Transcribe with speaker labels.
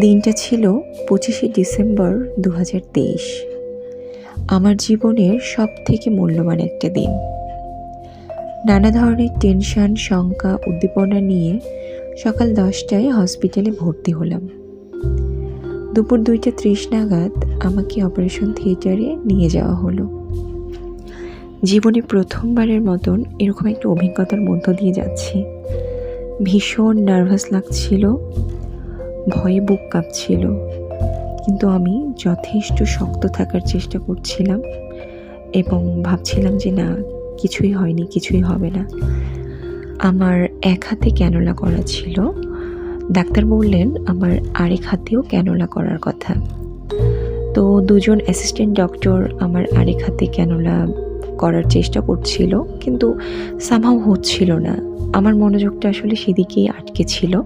Speaker 1: দিনটা ছিল পঁচিশে ডিসেম্বর দু হাজার তেইশ। আমার জীবনের সব থেকে মূল্যবান একটা দিন। নানা ধরনের টেনশন, শঙ্কা, উদ্দীপনা নিয়ে সকাল দশটায় হসপিটালে ভর্তি হলাম। দুপুর দুইটা ত্রিশ নাগাদ আমাকে অপারেশন থিয়েটারে নিয়ে যাওয়া হলো। জীবনে প্রথমবারের মতন এরকম একটা অভিজ্ঞতার মধ্য দিয়ে যাচ্ছি। ভীষণ নার্ভাস লাগছিল ভয়ে বুক কাঁপছিল। কিন্তু আমি যথেষ্ট শক্ত থাকার চেষ্টা করছিলাম এবং ভাবছিলাম যে না, কিছুই হয়নি, কিছুই হবে না। আমার এক হাতে ক্যানোলা করা ছিল। ডাক্তার বললেন আমার আরেক হাতেও ক্যানোলা করার কথা। তো দুজন অ্যাসিস্ট্যান্ট ডক্টর আমার আরেক হাতে ক্যানোলা করার চেষ্টা করছিল, কিন্তু সামহাও হচ্ছিল না। আমার মনোযোগটা আসলে সেদিকেই আটকে ছিল।